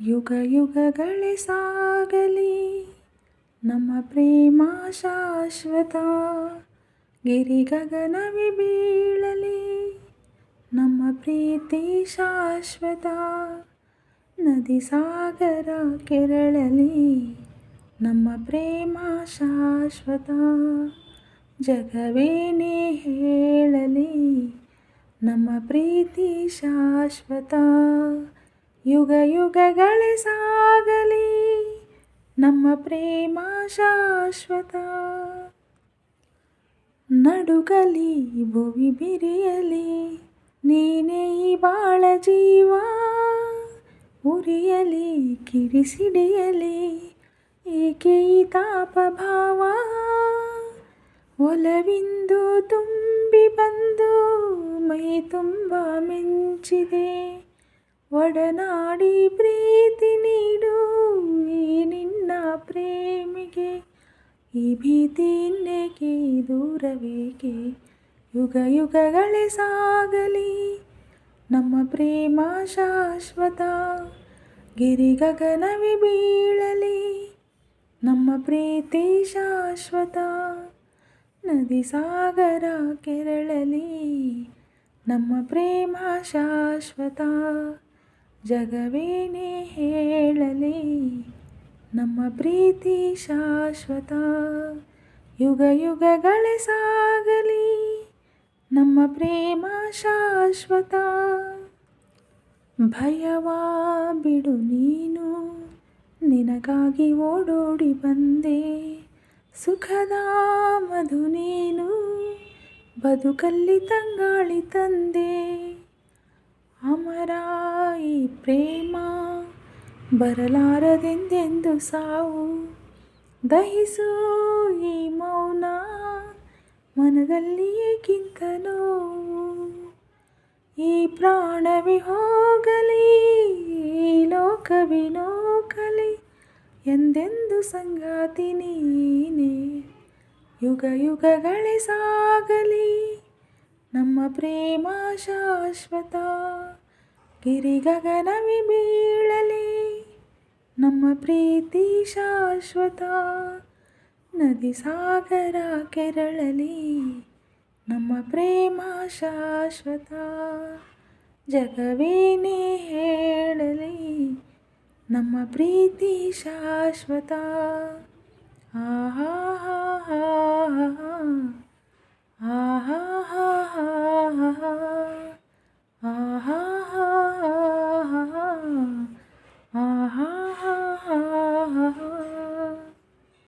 ಯುಗ ಯುಗಗಳೇ ಸಾಗಲಿ. ನಮ್ಮ ಪ್ರೇಮ ಶಾಶ್ವತ. ಗಿರಿ ಗಗನವಿ ಬೀಳಲಿ. ನಮ್ಮ ಪ್ರೀತಿ ಶಾಶ್ವತ. ನದಿ ಸಾಗರ ಕೆರಳಲಿ. ನಮ್ಮ ಪ್ರೇಮ ಶಾಶ್ವತ. ಜಗವೇನೇ ಹೇಳಲಿ. ನಮ್ಮ ಪ್ರೀತಿ ಶಾಶ್ವತ. ಯುಗ ಯುಗಗಳೇ ಸಾಗಲಿ, ನಮ್ಮ ಪ್ರೇಮ ಶಾಶ್ವತ. ನಡುಗಲಿ, ಭುವಿ ಬಿರಿಯಲಿ, ನೀನೇ ಈ ಬಾಳ ಜೀವ. ಉರಿಯಲಿ, ಕಿರಿಸಿಡಿಯಲಿ, ಏಕೆ ಈ ತಾಪ ಭಾವ ಒಲವಿಂದು ತುಂಬಿ ಬಂದು ಮೈ ತುಂಬ ಮೆಂಚಿದೆ. ಒಡನಾಡಿ ಪ್ರೀತಿ ನೀಡು, ಈ ನಿನ್ನ ಪ್ರೇಮಿಗೆ. ಈ ಭೀತಿ ಇನ್ನೇಕೆ ದೂರವೇಕೆ? ಯುಗ ಯುಗಗಳೇ ಸಾಗಲಿ, ನಮ್ಮ ಪ್ರೇಮ ಶಾಶ್ವತ. ಗಿರಿಗಗನವಿ ಬೀಳಲಿ, ನಮ್ಮ ಪ್ರೀತಿ ಶಾಶ್ವತ. ನದಿ ಸಾಗರ ಕೆರಳಲಿ, ನಮ್ಮ ಪ್ರೇಮ ಶಾಶ್ವತ. ಜಗವೇನೇ ಹೇಳಲಿ, ನಮ್ಮ ಪ್ರೀತಿ ಶಾಶ್ವತ. ಯುಗ ಯುಗಗಳೇ ಸಾಗಲಿ, ನಮ್ಮ ಪ್ರೇಮ ಶಾಶ್ವತ. ಭಯವಾ ಬಿಡು ನೀನು, ನಿನಗಾಗಿ ಓಡೋಡಿ ಬಂದೆ. ಸುಖದ ಮಧು ನೀನು, ಬದುಕಲ್ಲಿ ತಂಗಾಳಿ ತಂದೆ. ಅಮರ ಈ ಪ್ರೇಮ ಬರಲಾರದೆಂದೆಂದು ಸಾವು. ದಹಿಸು ಈ ಮೌನ ಮನದಲ್ಲಿಯೇ ನೋವು ಈ ಪ್ರಾಣವಿ ಹೋಗಲಿ, ಈ ಲೋಕವಿ ನೋಕಲಿ, ಎಂದೆಂದು ಸಂಗಾತಿ ನೀನೆ. ಯುಗ ಯುಗಗಳೇ ಸಾಗಲಿ. ಪ್ರೇಮ ಶಾಶ್ವತ. ಗಿರಿ ಗಗನವಿ ಬೀಳಲಿ. ನಮ್ಮ ಪ್ರೀತಿ ಶಾಶ್ವತ. ನದಿ ಸಾಗರ ಕೆರಳಲಿ. ನಮ್ಮ ಪ್ರೇಮ ಶಾಶ್ವತ. ಜಗವೇನೇ ಹೇಳಲಿ. ನಮ್ಮ ಪ್ರೀತಿ ಶಾಶ್ವತ. ಆಹಾ.